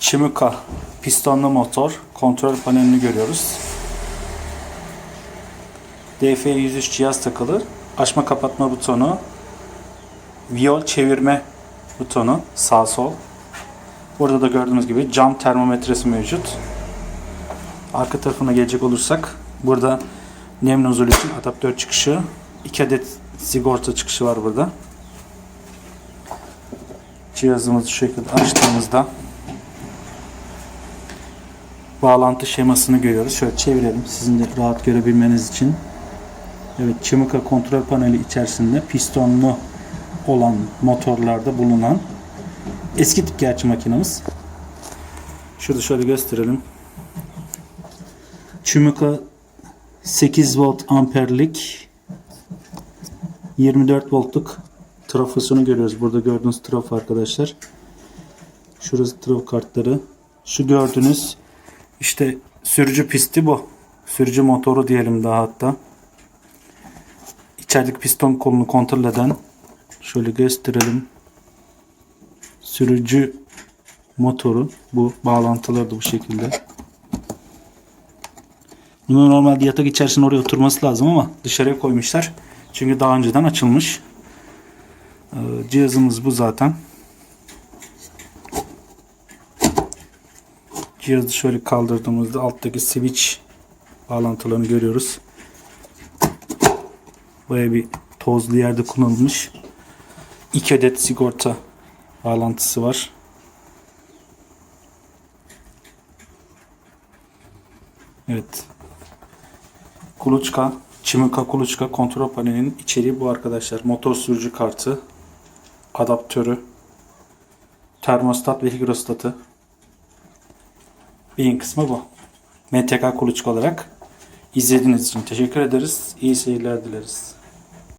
Çimuka pistonlu motor kontrol panelini görüyoruz. DF103 cihaz takılı. Açma kapatma butonu. Viyol çevirme butonu sağ sol. Burada da gördüğünüz gibi cam termometresi mevcut. Arka tarafına gelecek olursak burada nem nozulu için adaptör çıkışı. 2 adet sigorta çıkışı var burada. Cihazımızı şu şekilde açtığımızda bağlantı şemasını görüyoruz. Şöyle çevirelim sizin de rahat görebilmeniz için. Evet, Çimuka kontrol paneli içerisinde pistonlu olan motorlarda bulunan eski tip gerçi makinamız. Şurada şöyle gösterelim. Çimuka 8 volt amperlik 24 voltluk trafosunu görüyoruz. Burada gördüğünüz trafo arkadaşlar. Şurası trafo kartları. Şu gördüğünüz işte sürücü pisti bu. Sürücü motoru diyelim daha hatta. İçerideki piston kolunu kontrol eden şöyle gösterelim. Sürücü motoru bu. Bağlantıları da bu şekilde. Bunu normalde yatak içerisinde oraya oturması lazım ama dışarıya koymuşlar. Çünkü daha önceden açılmış. Ee, Cihazımız bu zaten. Cihazı şöyle kaldırdığımızda alttaki switch bağlantılarını görüyoruz. Baya bir tozlu yerde kullanılmış. 2 adet sigorta bağlantısı var. Evet. Kuluçka, Çimika Kuluçka kontrol panelinin içeriği bu arkadaşlar. Motor sürücü kartı, adaptörü, termostat ve higrostatı. Beyin kısmı bu. MTK Kuluçka olarak izlediğiniz için teşekkür ederiz. İyi seyirler dileriz.